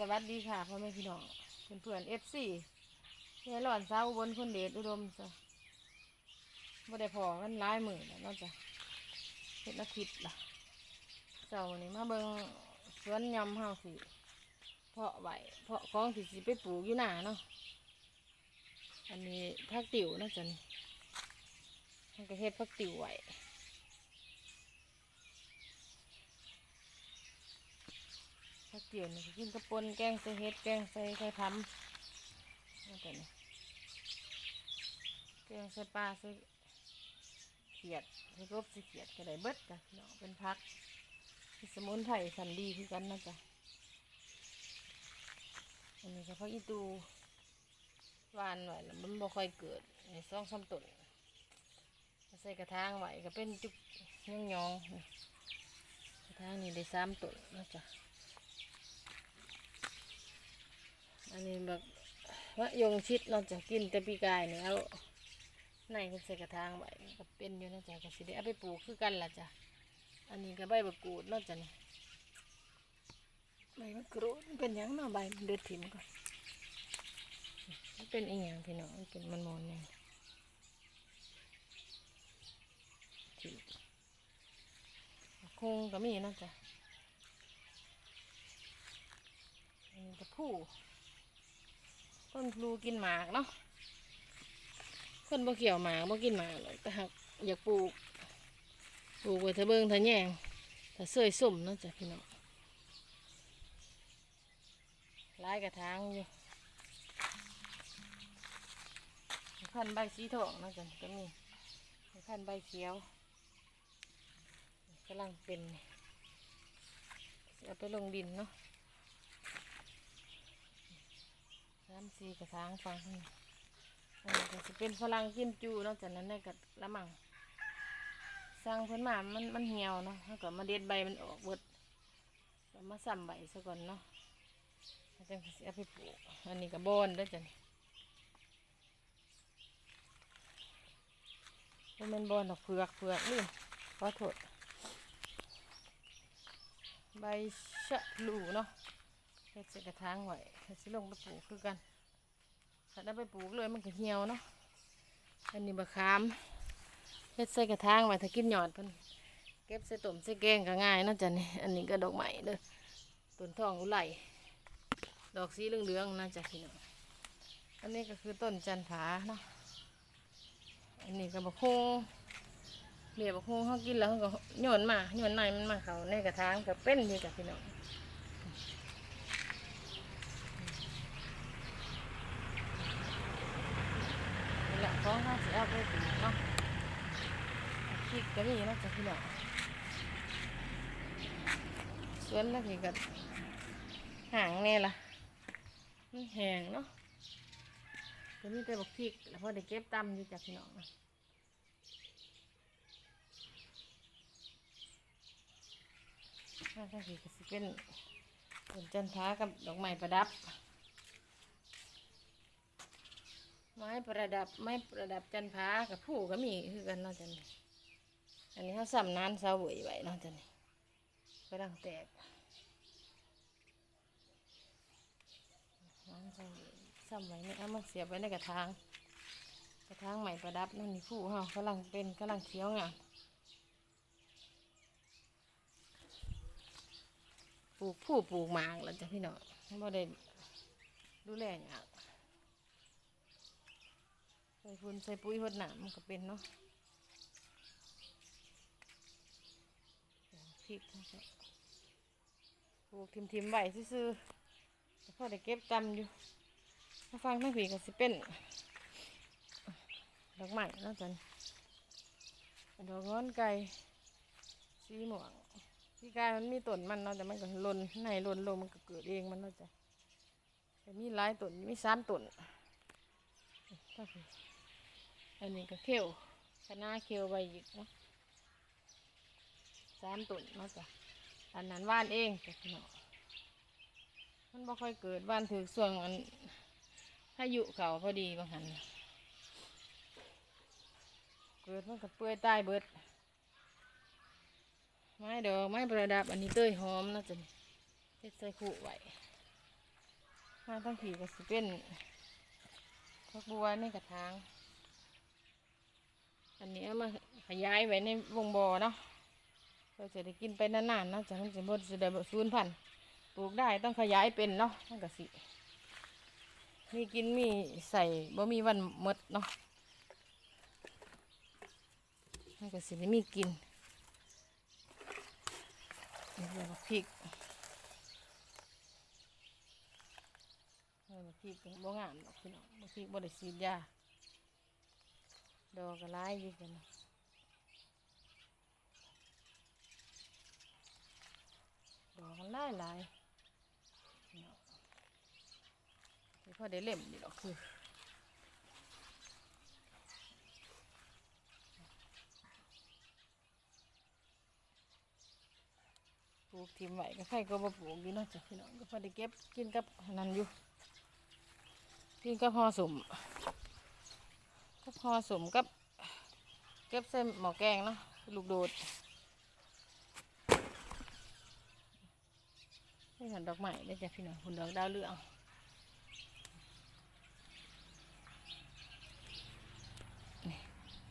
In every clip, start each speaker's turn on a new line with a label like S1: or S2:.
S1: สวัสดีค่ะพ่อแม่พี่น้องเพื่อนๆเอฟซีเฮียหลอนสาวบนคนเดชอุดมจ้ะบ่ได้พอกันหลายมือแล้วนาจะเป็นอาทิตย์ละเจ้านี่มาเบิงสวนยำเฮาสิเพาะไว้เพาะของที่สิไปปลูกอยู่หน้าเนาะอันนี้พักติ๋วเนาะจ้ะนี่มันก็เฮ็ดพักติ๋วไว้ ข้าวเตี๋ยวนี่กินกระปนแกงใส่เห็ดแกงใส่ไข่พำนั่แต่นี่แกงใส่ปลาใส่เขียดใส่กบใส่เขียดก็ได้เบิดจ้ะเนาะเป็นพักสมุนไพรสันดีคือกันนะจ๊ะอันนี้ก็พักอีตูหวานหน่อยแล้วมันบ่ค่อยเกิดในซองซ้ำต้นใส่กระถางไว้ก็เป็นจุกยองๆนี่กระถางนี่ได้สามต้นนะจ๊ะ อันนี้แบบมะยงชิดเราจะกินแต่ปีกายเนี่ยเอาในก็ใส่กระถางไว้ก็เป็นอยู่นะจ๊ะก็สิได้เอาไปปลูกคือกันล่ะจ้ะอันนี้ก็ใบมะกรูดนาะจ้ะนี่ใบมะกรูดมันเป็นยังเนาะใบมันเดือดถิ่มก่อนเป็นอีหยังพี่น้องเป็นมันมอนเนี่ยคงก็มีนะจ้ะอันนี้ก็ผู้ คนพลูกินหมากเนาะคนบ่เกี่ยวหมากบ่กินหมากหรอกแต่หากอยากปลูกปลูกไว้ถ้าเบิ่งถ้าแยงถ้าเสยส้มเนาะจ้ะพี่น้องหลายกระถางอยู่พันใบสีทองนะจ้ะก็มีพันใบเขียวกำลังเป็นเอาไปลงดินเนาะ สามสี่กระถางฟังนี่ก็จะเป็นฝรั่งกิมจูนาะจากนั้นได้กับละมังสร้างเพิ่นมา มันมันเหี่ยวเนาะแล้วก็มาเด็ดใบมันออกเบิดก็มาซ้ำใบซะก่อนเนาะแล้วจังสิเอาไปปลูกอันนี้ก็บอนด้อจ้ะนี่มันบอนดอกเผือกเผือกนี่ขอโทษใบชะลูเนาะ เฮ็ดใส่กระถางไว้เฮ็ดสิลงไปปลูกคือกันถ้าได้ไปปลูกเลยมันก็เหี่ยวเนาะอันนี้บะขามเฮ็ดใส่กระถางไว้ถ้ากินหยอดเพิ่นเก็บใส่ต้มใส่แกงก็ง่ายนะจ้ะนี่อันนี้ก็ดอกไม้เด้อต้นทองอุไรดอกสีเหลืองๆนะจ้ะพี่น้องอันนี้ก็คือต้นจันผาเนาะอันนี้ก็บะฮงเบียบะฮงเขากินแล้วเขาก็โยนมาโยนในมันมาเขาในกระถางก็เป็นอยู่จ้ะพี่น้อง นี่แหละ ของข้าสิเอาไปปลูกเนาะพริกก็มีนะจ๊ะพี่น้องสวนแล้วพี่ก็ห่างแน่ล่ะมันแห้งเนาะก็มีแต่บักพริกแล้วพอได้เก็บตำอยู่จ้ะพี่น้องนะข้างๆพี่ก็สิเป็นต้นจันทากับดอกไม้ประดับ ไม้ประดับไม้ประดับจันพากับผู้ก็มีคือกันเนาะจันนี่อันนี้เขาสำนานเสาวยไว้เนาะจันนี่กำลังแตกน้ำเสาหวยซ้ำไว้เนี่ยเอามาเสียบไว้ในกระถางกระถางใหม่ประดับนั่นนี่ผู้เฮากำลังเป็นกำลังเขียวงามปลูกผู้ปลูกหมากแล้วจ้ะพี่น้องบ่ได้ดูแลอย่าง ใส่ฝุ่นใส่ปุ๋ยหดหนามมันก็เป็นเนาะพริกนะครับปลูกทิมๆไว้ซื่อๆแล้วพอได้เก็บตำอยู่มาฟังทั้งผีก็สิเป็นดอกไม้เนาะจันดอกง้อนไก่สีหม่วงสีกายมันมีต้นมันเนาะแต่มันก็หล่นในหล่นลงมันก็เกิดเองมันเนาะจ้ะแต่มีหลายต้นมีสามต้นก็คือ อันนี้ก็เขียวคณะเขียวใบหยิกเนาะสามตุ่นเนาะจ้ะอันนั้นว่านเองจ้ะพี่น้องมันบ่ค่อยเกิดว่านถือส่วงอันพายุเขาพอดีบางหันเกิดมันก็เปื่อยใต้เบิด ไม้ดอกไม้ประดับอันนี้เต้ยหอมนาะจ้ะนี่เฮ็ดใส่ขู่ไว้มาทั้งผีก็สิเป็นพักบัวในกระถาง อันนี้เอามาขยายไว้ในวงบ่อเนาะเราจะได้กินไปนานๆเนาะจากนั้นจะบ่จะได้บ่สูญพันธุ์ปลูกได้ต้องขยายเป็นเนาะมันก็สิมีกินมีใส่บ่มีวันหมดเนาะมันก็สิได้มีกินนี่เรียวพริกเออพริกบ่งามดอกพี่น้องพริกบ่ได้ฉีดยา ดอกก็หลายอยู่กันนดอกมันหลายหลายพี่น้องไม่พอได้เล่มนี่หรอกคือปลูกทิมไว้ก็ใครก็มาปลูกอยู่นาะจ้ะพี่น้องก็พอได้เก็บกินกับนันอยู่กินกับห่อสม กับห่อสมกับเก็บใส่หม้อแกงเนาะลูกโดดนี่หันดอกไม้ได้จ้ะพี่น้องหุ่นดอกดาวเรือง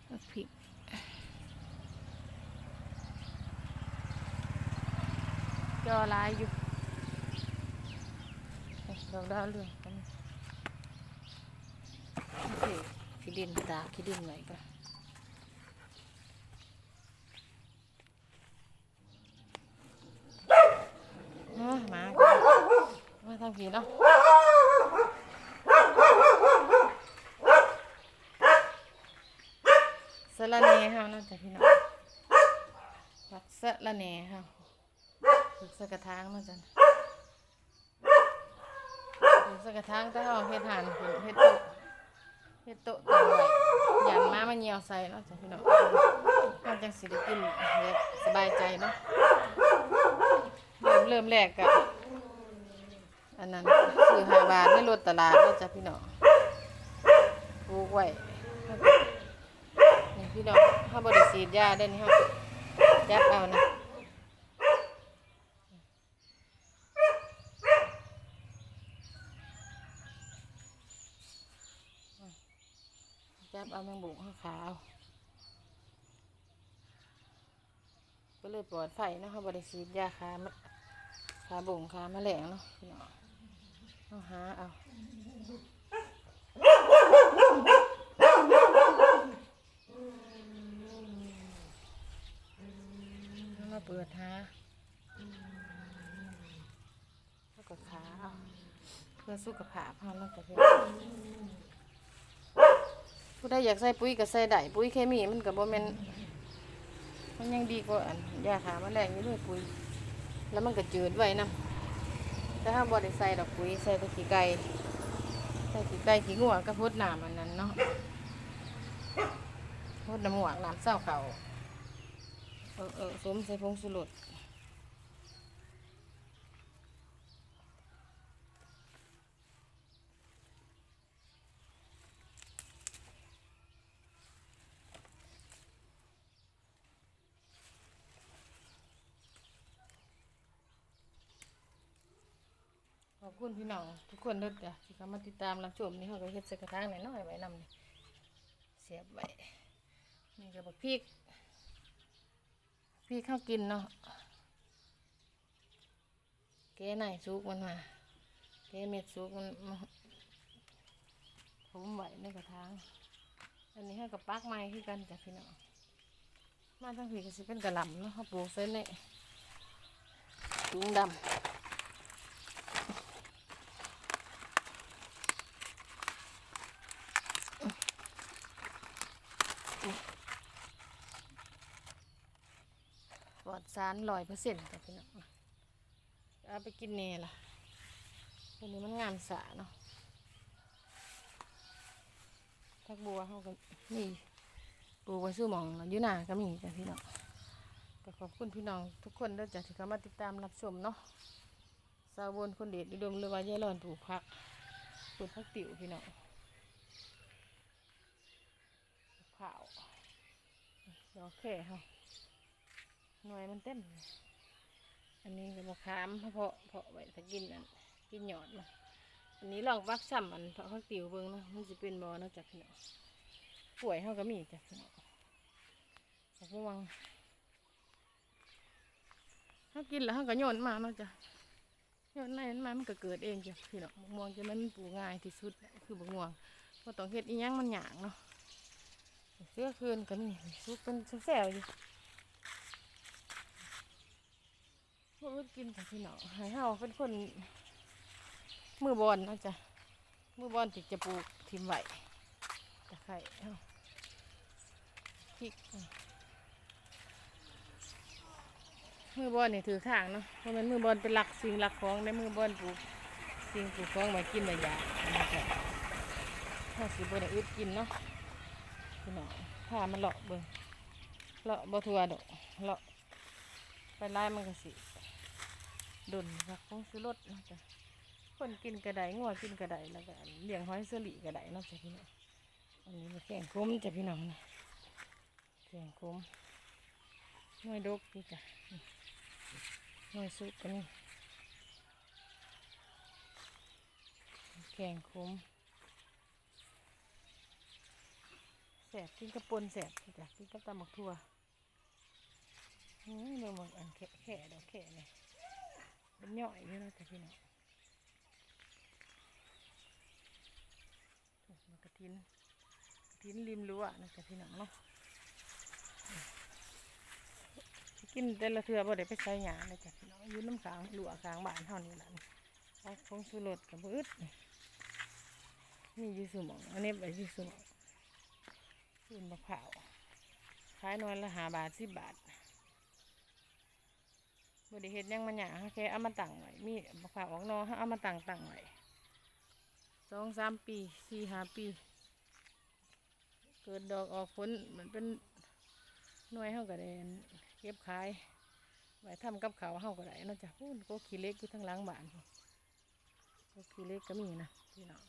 S1: บักพริกจอลายอยู่ดอกดาวเรืองกันโอเค ขี้ดินตากขี้ดินไว้ก่อนอะมามาทำผีเนาะสะระแหน่เฮาเนาจะพี่น้องผักสะระแหน่เฮาปลูกสกระถางเนาจะปลูกสกระถางแต่เฮาเฮ็ดหานเฮ็ดโต๊ะ เฮ็ดโต๊ะตั้งไว้ยันมามาเหี่ยวใส่เนาะจ้ะพี่น้องเฮาจังสิได้กินแบบสบายใจเนาะเริ่มเริ่มแรกก็อันนั้นซื้อ5บาทในรถตลาดเนาะจ้ะพี่น้องปลูกไว้นี่พี่น้องถ้าบริสีดยาได้นี่เขาจับเอานะ จับเอาแมงบุกข้าขาวก็เลยปลอดไฟนะเขาบริสีดยาคามะขาบุ่งขาแมลงเนาะพี่น้องเอาหาเอาแล้วมาเปิดหาแล้วก็ขาเอาเพื่อสุขภาพเราเนาะจ้ะพี่อ ผู้ใดอยากใส่ปุ๋ยก็ใส่ได้ปุ๋ยเคมีมันก็บ่แม่นมันยังดีกว่าอันยาขาแมลงอยู่ด้วยปุ๋ย แล้วมันก็จืดไว้นํแต่ถ้าบ่ได้ใส่ดอกปุ๋ยใส่ต่ขี้ไก่ใส่ขี้ไก่ขี้งัวก็พดน้ำอันนั้นเนาะพดน้ำหวกน้ำเศร้าเขาเออเออสวมใส่ผงสุรส อบคุณพี่น้องทุกคนด้อจ้ะที่เข้ามาติดตามรับชมนี่เขาก็เฮ็ดใส่กระถางน้อยๆไว้นำนี่เสียบไว้นี่ก็บักพริกพี่เข้ากินเนาะแกไหนซุกมันมาแกเม็ดซุกมันผมไหวในกระถางอันนี้ให้กับปักไม้คือกันจ้ะพี่น้องมาทั้งผีก็สิเป็นกระหล่ำเนาะเขาปลูกใส่ในถุงดำ อดสารร้อยเปอร์เซ็นต์จ้ะพี่น้องเอาไปกินเนล่ะตัวนี้มันงามสาเนาะทักบัวเขาก็มีปลูกไว้สู้หมองอยู่หนาก็มีจ้ะพี่น้องก็ขอบคุณพี่น้องทุกคนด้อจ้ะที่เข้ามาติดตามรับชมเนาะสาวบนคนเด็ดอุดมเลยว่ายายร้อนปลูกผักปลูกผักติ๋วพี่น้องเผาวดอกแค่เขา หน่วยมันเต็ม อันนี้ก็มะขามเพาะเพาะไว้ถ้ากินนั่นกินหยอดมันอันนี้ลองวักซ้ำอันเพราะเขาติวเบิ่งเนาะมันจะเป็นบอนาะจากพี่น้องป่วยเขาก็มีจากพี่น้องบักม่วงเขากินแล้วเขาก็โยนมาเนาะจ้ะโยนไล่มันมามันก็เกิดเองจ้ะพี่น้องบกม่วงจะมันปลูกง่ายที่สุดคือบกม่วงพอต้องเฮ็ดอีหยังมันหยางเนาะเสื้อคืนก็มีซุปเป็นแซวอยู่ บ่อึดกินจ้ะพี่น้องให้เฮาเป็นคน มือบอลเนาะจ้ะมือบอลติดจะปลูกทิมไหวตะไคร้เอ้าพริกอะมือบอลนี่ถือข้างเนาะเพราะมันมือบอลเป็นหลักสิ่งหลักของในมือบอลปลูกสิ่งปลูกของมากินมาอยาถ้าสิบได้อึดกินเนาะพี่น้องถ้ามันเลาะเบิ่งเลาะบ่ทัวดอกเลาะไปไล่มันก็สิ ดนครับคงซื้อรถนาะจ้ะคนกินกระไดงัวกินกระไดแล้วก็เลี้ยงห้อยสลีกระไดเนาะจ้ะพี่น้องอันนี้มาแข่งคุ้มจ้ะพี่น้องนะแข่งคุ้มน่วยดกดีจ้ะนี่หน่วยสุกกันนี่แข่งคุ้มแสบกินกระปนแสบจ้ะกินกับตำหมักทั่วอืมเบิ่งหมดอันแค่แค่ดอกแค่เนี่ย เป็นย่อยอยู่เนาะจ้ะพี่น้องถูกมากระทินกระทินริมรั้วนะจ๊ะพี่น้องเนาะกินแต่ละเทือบ่ได้ไปใช้หยาเลยจ้ะพี่น้องยู่น้ำขางหลัวขางบ้านเท่านี้แหละนี่เอาของสุรสกับบืดนี่มีอยู่มองอันนี้ไปยู่สมองขึ้นมะพร้าวขายนวยละหาบาทสิบบาท บ่ได้เฮ็ดยังมันหยาแค่เอามาตั้งไว้มีมะพร้าออกนอเอามาตั้งตั้งไว้สองสามปีสี่ห้าปี เกิดดอกออกผลเหมือนเป็นหน่วยเฮาก็ได้เก็บขายไว้ทำกับเขาวเฮาก็ไดนอกจากพูนก็ขี้เล็กอยู่ทั้งหลังบ้านก็ขี้เล็กก็มีนะพี่น้อง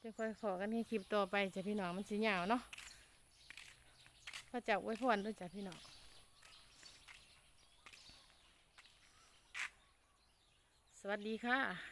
S1: จะค่อยขอกันในคลิปต่อไปจ้ะพี่น้องมันสีหยาวเนาะพระเจ้าไว้พรด้วยจ้ะพี่น้อง สวัสดีค่ะ